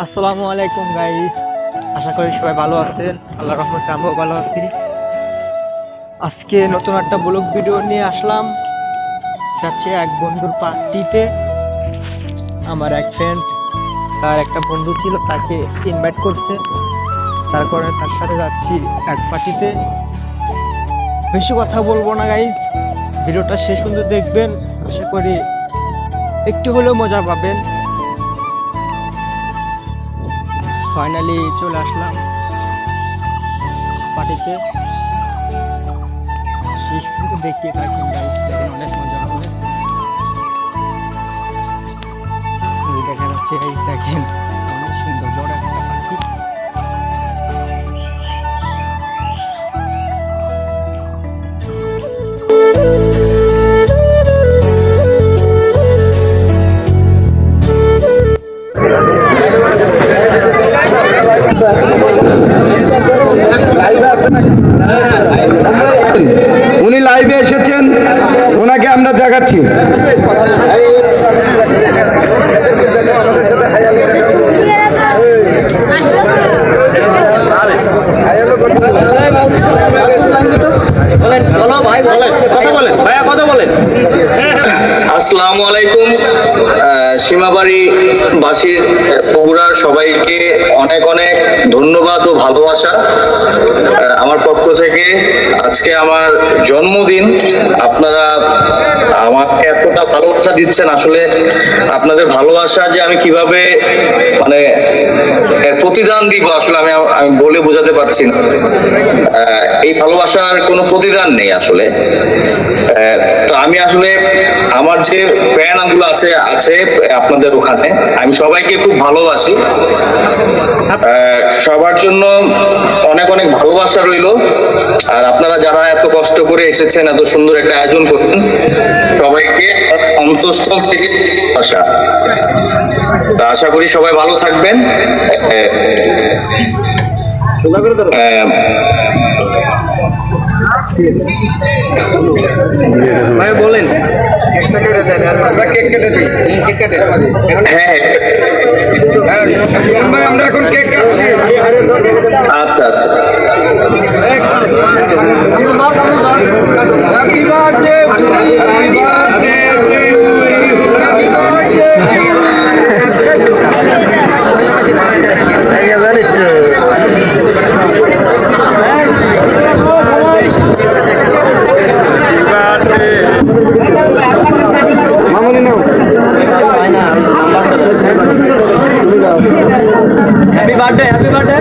আসসালামু আলাইকুম গাইস আশা করি সবাই ভালো আছেন। আল্লাহ রহমতে আমিও ভালো আছি। আজকে নতুন একটা ব্লগ ভিডিও নিয়ে আসলাম। যাচ্ছে এক বন্ধুর পার্টিতে আমার এক ফ্রেন্ড তার একটা বন্ধু ছিল, তাকে ইনভাইট করছে। তারপরে তার সাথে যাচ্ছি এক পার্টিতে বেশি কথা বলব না গাইস ভিডিওটা শেষ সুন্দর দেখবেন। আশা করি একটু হলেও মজা পাবেন। ফাইনালি চলে আসলাম পার্টিতে। দেখিয়ে গাইস দেখেন অনেক মজা হবে। দেখা যাচ্ছে এই দেখেন। উনি লাইভে এসেছেন ওনাকে আমরা দেখাচ্ছি। আসসালামু আলাইকুম। সীমাবাড়ি বাসীর বগুড়ার সবাইকে অনেক অনেক ধন্যবাদ ও ভালোবাসা। আমার পক্ষ থেকে আজকে আমার জন্মদিন। আপনারা আমাকে এতটা ভালোবাসা দিচ্ছেন, আসলে আপনাদের ভালোবাসা যে আমি কীভাবে মানে এর প্রতিদান দিব, আসলে আমি আমি বলে বোঝাতে পারছি না। এই ভালোবাসার কোনো প্রতিদান নেই আসলে। তো আমি আসলে আমার যে ফ্যান আছে আছে আপনাদের ওখানে। আমি সবাইকে খুব ভালোবাসি। সবার জন্য অনেক অনেক ভালোবাসা রইল। আর আপনারা যারা এত কষ্ট করে এসেছেন, এত সুন্দর একটা আয়োজন করতেন সবাইকে অন্তঃস্থল থেকে ভালোবাসা। তা আশা করি সবাই ভালো থাকবেন। ভাই, বলেন। হ্যাঁ আমরা এখন কেক কাটছি আচ্ছা আচ্ছা হ্যাপি বার্থডে হ্যাপি বার্থডে